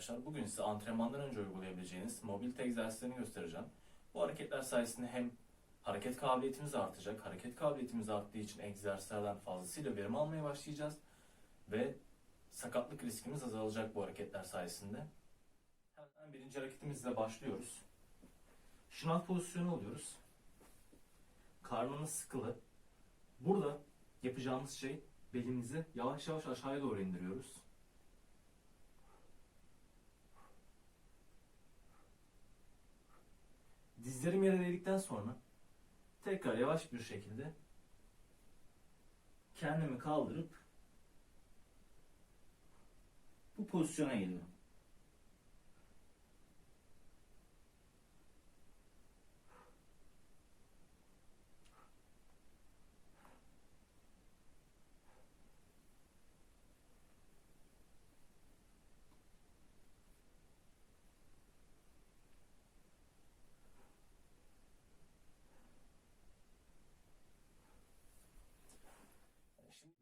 arkadaşlar. Bugün size antrenmandan önce uygulayabileceğiniz mobilite egzersizlerini göstereceğim. Bu hareketler sayesinde hem hareket kabiliyetimiz artacak. Hareket kabiliyetimiz arttığı için egzersizlerden fazlasıyla verim almaya başlayacağız. Ve sakatlık riskimiz azalacak bu hareketler sayesinde. Hemen birinci hareketimizle başlıyoruz. Şınav pozisyonu oluyoruz. Karnımız sıkılı. Burada yapacağımız şey belimizi yavaş yavaş aşağıya doğru indiriyoruz. Dizlerim yere değdikten sonra tekrar yavaş bir şekilde kendimi kaldırıp bu pozisyona geliyorum.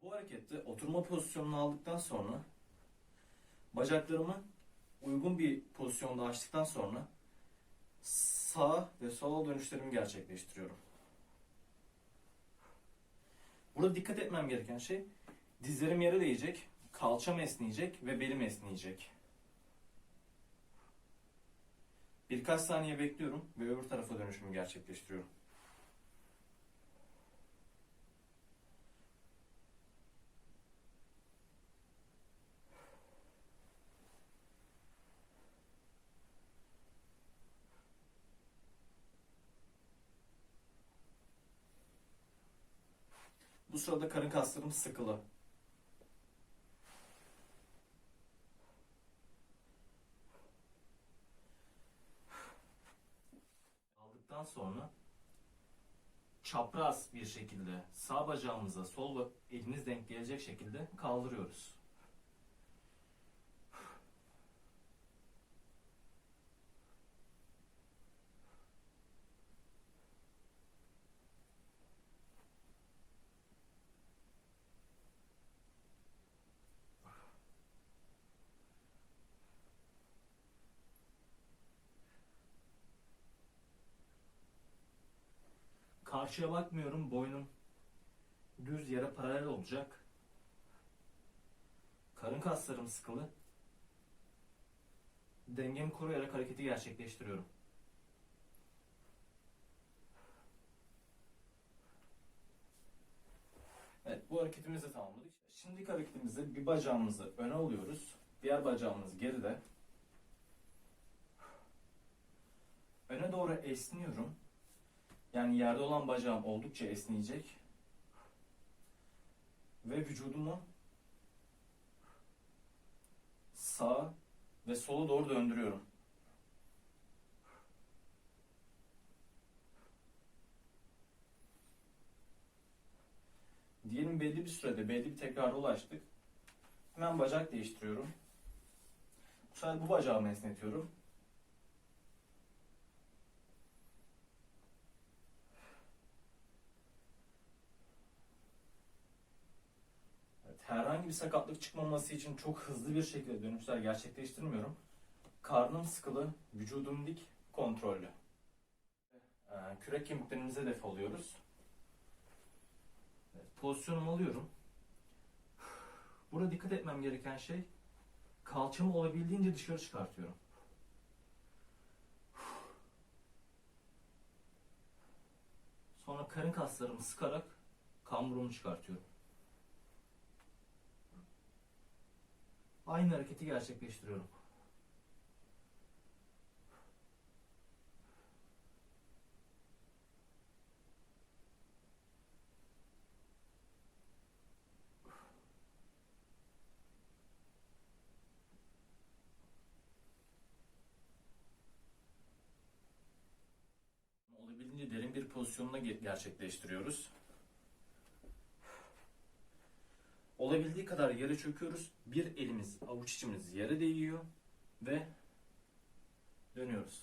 Bu harekette oturma pozisyonunu aldıktan sonra bacaklarımı uygun bir pozisyonda açtıktan sonra sağa ve sola dönüşlerimi gerçekleştiriyorum. Burada dikkat etmem gereken şey dizlerim yere değecek, kalçam esneyecek ve belim esneyecek. Birkaç saniye bekliyorum ve öbür tarafa dönüşümü gerçekleştiriyorum. Bu sırada karın kaslarım sıkılı. Aldıktan sonra çapraz bir şekilde sağ bacağımıza sol elimiz denk gelecek şekilde kaldırıyoruz. Karşıya bakmıyorum. Boynum düz yere paralel olacak. Karın kaslarım sıkılı. Dengemi koruyarak hareketi gerçekleştiriyorum. Evet, bu hareketimizi tamamladık. Şimdiki hareketimizde bir bacağımızı öne alıyoruz. Diğer bacağımız geride. Öne doğru esniyorum. Yani yerde olan bacağım oldukça esneyecek. Ve vücudumu sağa ve sola doğru döndürüyorum. Diyelim belli bir sürede, belli bir tekrara ulaştık. Hemen bacak değiştiriyorum. Bu sefer bu bacağımı esnetiyorum. Evet, herhangi bir sakatlık çıkmaması için çok hızlı bir şekilde dönüşler gerçekleştirmiyorum. Karnım sıkılı, vücudum dik, kontrollü. Ee, kürek kemiklerimize hedef alıyoruz. Evet, pozisyonumu alıyorum. Burada dikkat etmem gereken şey kalçamı olabildiğince dışarı çıkartıyorum. Sonra karın kaslarımı sıkarak kamburumu çıkartıyorum. Aynı hareketi gerçekleştiriyorum. Olabildiğince derin bir pozisyonla ge- gerçekleştiriyoruz. Olabildiği kadar yere çöküyoruz. Bir elimiz, avuç içimiz yere değiyor ve dönüyoruz.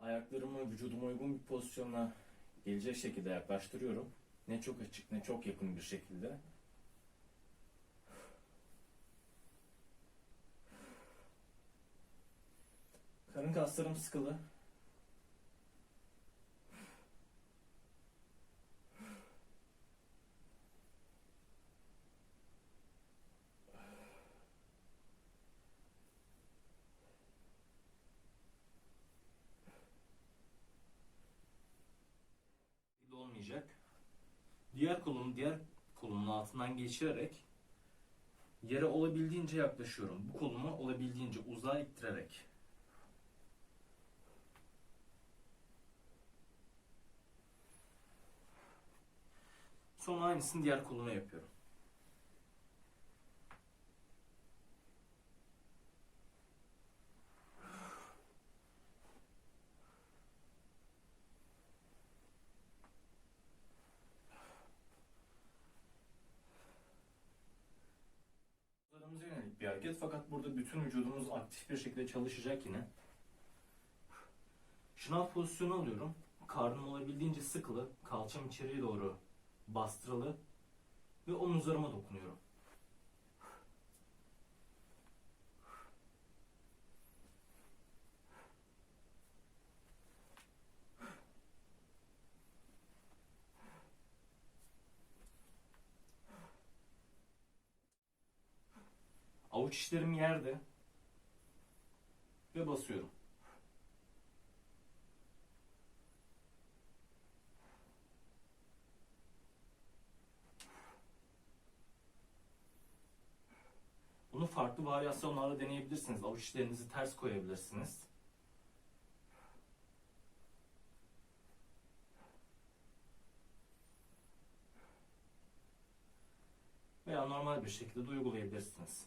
Ayaklarımı vücuduma uygun bir pozisyona gelecek şekilde yaklaştırıyorum. Ne çok açık ne çok yakın bir şekilde. Karın kaslarım sıkılı. olmayacak. Diğer kolum diğer kolumun altından geçirerek yere olabildiğince yaklaşıyorum. Bu kolumu olabildiğince uzağa ittirerek. Sonra aynısını diğer koluma yapıyorum. Omuzlarımıza yönelik bir hareket fakat burada bütün vücudumuz aktif bir şekilde çalışacak yine. Şınav pozisyonu alıyorum. Karnım olabildiğince sıkılı, kalçam içeriye doğru bastırılı ve omuzlarıma dokunuyorum. Avuç içlerim yerde ve basıyorum. Farklı varyasyonlarla deneyebilirsiniz. Avuç içlerinizi ters koyabilirsiniz. Veya normal bir şekilde de uygulayabilirsiniz.